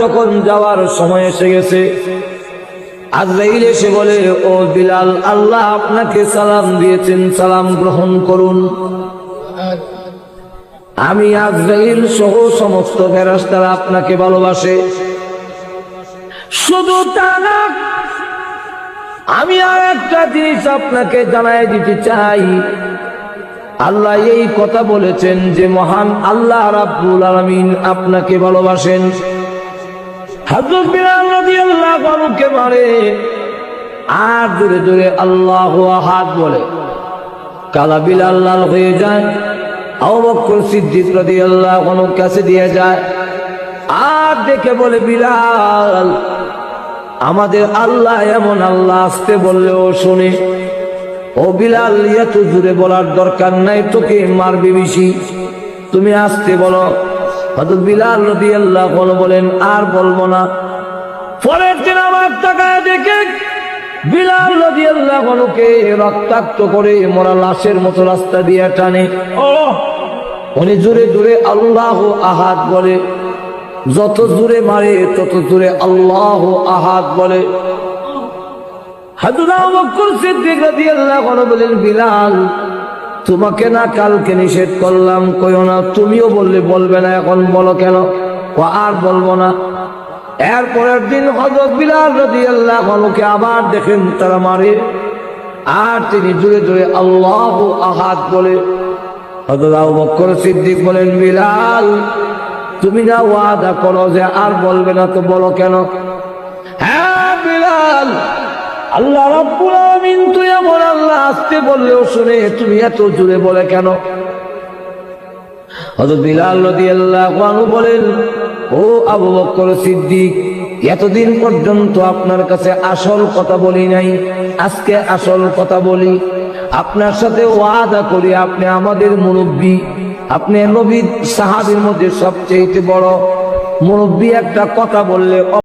যখন যাওয়ার সময় এসে গেছে, আজরাইল এসে বলে, ও বিলাল, আল্লাহ আপনাকে সালাম দিয়েছেন, সালাম গ্রহণ করুন। আমি আজরাইল সহ সমস্ত ফেরাস্তারা আপনাকে ভালোবাসে। শুধু আমি আর একটা জিনিস আপনাকে জানাই দিতে চাই। আল্লাহ এই কথা বলেছেন যে মহান আল্লাহ রাব্বুল আলামিন আপনাকে ভালোবাসেন। হযরত বিলাল রাদিয়াল্লাহু আনহুকে মারে। আর জোরে জোরে আল্লাহু আহাদ বলে। কালা বিলাল লাল হয়ে যায়, আবু বকর সিদ্দিক রাদিয়াল্লাহু আনহু কাছে দিয়ে যায়। আর দেখে বলে, বিলাল, আমাদের আল্লাহ এমন আল্লাহ আসতে বললেও শুনে ও বিলাল, এত জুড়ে বলার দরকার নাই, তোকে মারবে বেশি। তুমি আসতে বলো। হয়তো বিলাল নদী আল্লাহ বলেন, আর বলব না। পরের দিন আমার টাকায় দেখে বিলাল নদী আল্লাহ রক্তাক্ত করে মরা লাশের মতো রাস্তা দিয়ে টানে। ও উনি জোরে জোরে আল্লাহ আহাদ বলে। যত জোরে মারে, তত জোরে আল্লাহ আহাত বলে। বলেন, বিলাল, তোমাকে না কালকে নিষেধ করলাম, কইও না, তুমিও বললে বলবে না, এখন বলো কেন? আর বলব না। এর পরের দিন হজরত বিলাল রাদিয়াল্লাহু আনহুকে আবার দেখেন তারা মারে, আর তিনি জুড়ে জুড়ে আল্লাহ আহাদ বলে হজরত আবু বকর সিদ্দিক বলেন, বিলাল, তুমি না ওয়াদা করো যে আর বলবে না, তো বলো কেন? হ্যাঁ বিলাল আল্লাহ তুই এমন আল্লাহ আসতে বললেও শুনে, তুমি এত জোরে বলে কেন? বলেন, ও আবু বকর সিদ্দিক, এতদিন পর্যন্ত আপনার কাছে আসল কথা বলি নাই, আজকে আসল কথা বলি। আপনার সাথে ওয়াদা করি, আপনি আমাদের মুরব্বী, আপনি নবী সাহাবীর মধ্যে সবচেয়ে বড় মুরব্বী একটা কথা বললে